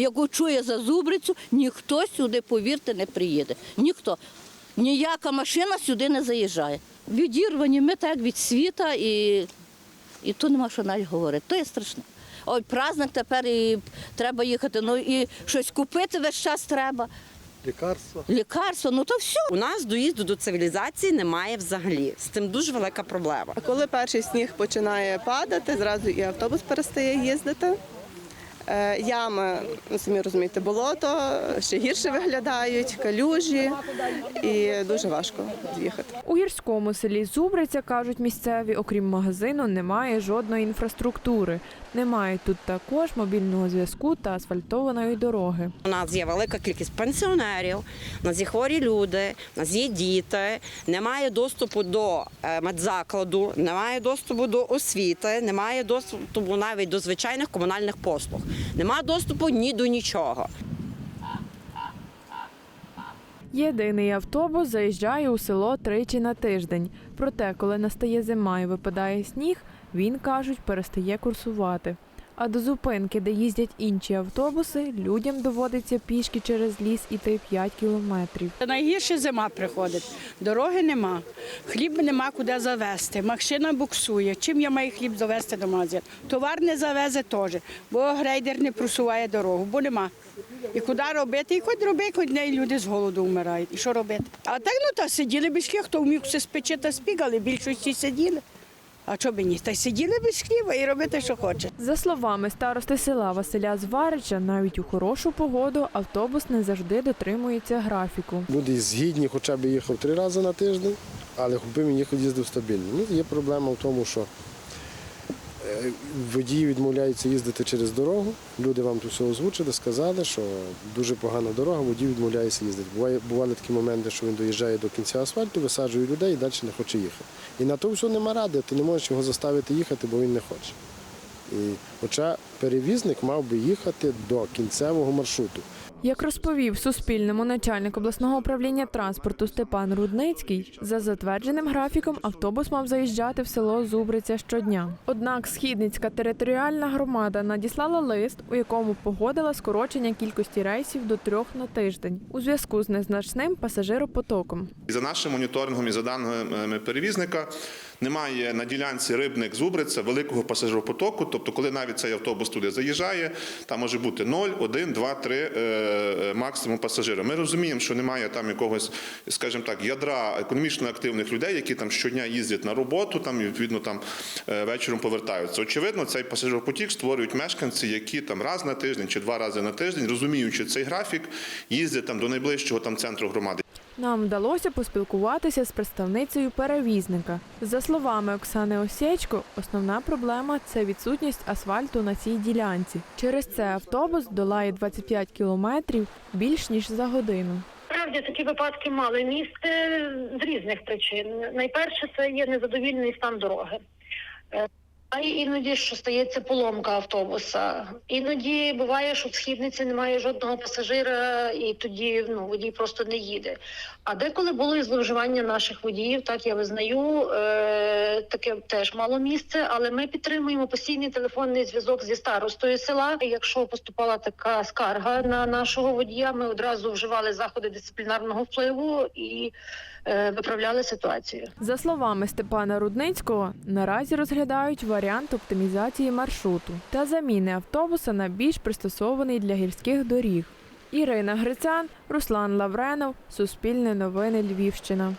Як чує за зубрицю, ніхто сюди, повірте, не приїде. Ніхто. Ніяка машина сюди не заїжджає. Відірвані ми так від світа і, і то нема що навіть говорити. То є страшно. Ой, праздник тепер і треба їхати. Ну і щось купити весь час треба. Лікарства. Лікарство, ну то все. У нас доїзду до цивілізації немає взагалі. З цим дуже велика проблема. А коли перший сніг починає падати, зразу і автобус перестає їздити. Е, Ями, ну, самі розумієте, болото ще гірше виглядають, калюжі, і дуже важко з'їхати. У гірському селі Зубриця, кажуть місцеві, окрім магазину, немає жодної інфраструктури. Немає тут також мобільного зв'язку та асфальтованої дороги. У нас є велика кількість пенсіонерів, у нас є хворі люди, у нас є діти, немає доступу до е, медзакладу, немає доступу до освіти, немає доступу навіть до звичайних комунальних послуг, немає доступу ні до нічого. Єдиний автобус заїжджає у село тричі на тиждень. Проте, коли настає зима і випадає сніг, він кажуть, перестає курсувати. А до зупинки, де їздять інші автобуси, людям доводиться пішки через ліс іти 5 кілометрів. Найгірше зима приходить. Дороги нема, хліб нема куди завезти, машина буксує. Чим я маю хліб завезти до магазину? Товар не завезе теж, бо грейдер не просуває дорогу, бо нема. І куди робити? І хоч роби, хоч не люди з голоду вмирають. І що робити? А так ну та сиділи хліба, хто вмів все спече та спігали, більшості сиділи. А що б ні? Та й сиділи без хліба і робити, що хоче. За словами старости села Василя Зварича, навіть у хорошу погоду автобус не завжди дотримується графіку. Люди згідні, хоча б їхав три рази на тиждень, але він їхав їздив стабільно. Ну, є проблема в тому, що водії відмовляються їздити через дорогу. Люди вам тут все озвучили, сказали, що дуже погана дорога, водій відмовляється їздити. Буває, бували такі моменти, що він доїжджає до кінця асфальту, висаджує людей і далі не хоче їхати. І на то все нема ради, ти не можеш його заставити їхати, бо він не хоче. І, хоча перевізник мав би їхати до кінцевого маршруту. Як розповів Суспільному начальник обласного управління транспорту Степан Рудницький, за затвердженим графіком автобус мав заїжджати в село Зубриця щодня. Однак Східницька територіальна громада надіслала лист, у якому погодила скорочення кількості рейсів до трьох на тиждень у зв'язку з незначним пасажиропотоком. За нашим моніторингом і за даними перевізника, немає на ділянці рибник зубриця великого пасажиропотоку. Тобто, коли навіть цей автобус туди заїжджає, там може бути 0, 1, 2, 3 е, максимум пасажира. Ми розуміємо, що немає там якогось, скажімо так, ядра економічно активних людей, які там щодня їздять на роботу, там і відповідно там е, вечором повертаються. Очевидно, цей пасажиропотік створюють мешканці, які там раз на тиждень чи два рази на тиждень, розуміючи цей графік, їздять там до найближчого там центру громади. Нам вдалося поспілкуватися з представницею перевізника. За словами Оксани Осєчко, основна проблема це відсутність асфальту на цій ділянці. Через це автобус долає 25 кілометрів більш ніж за годину. Справді такі випадки мали місце з різних причин. Найперше це є незадовільний стан дороги. А іноді що стається поломка автобуса. Іноді буває, що в східниці немає жодного пасажира, і тоді ну водій просто не їде. А деколи було і зловживання наших водіїв, так я визнаю, е, таке теж мало місце, але ми підтримуємо постійний телефонний зв'язок зі старостою села. І Якщо поступала така скарга на нашого водія, ми одразу вживали заходи дисциплінарного впливу і е, виправляли ситуацію. За словами Степана Рудницького, наразі розглядають варіант оптимізації маршруту та заміни автобуса на більш пристосований для гірських доріг. Ірина Грицян, Руслан Лавренов, Суспільне новини Львівщина.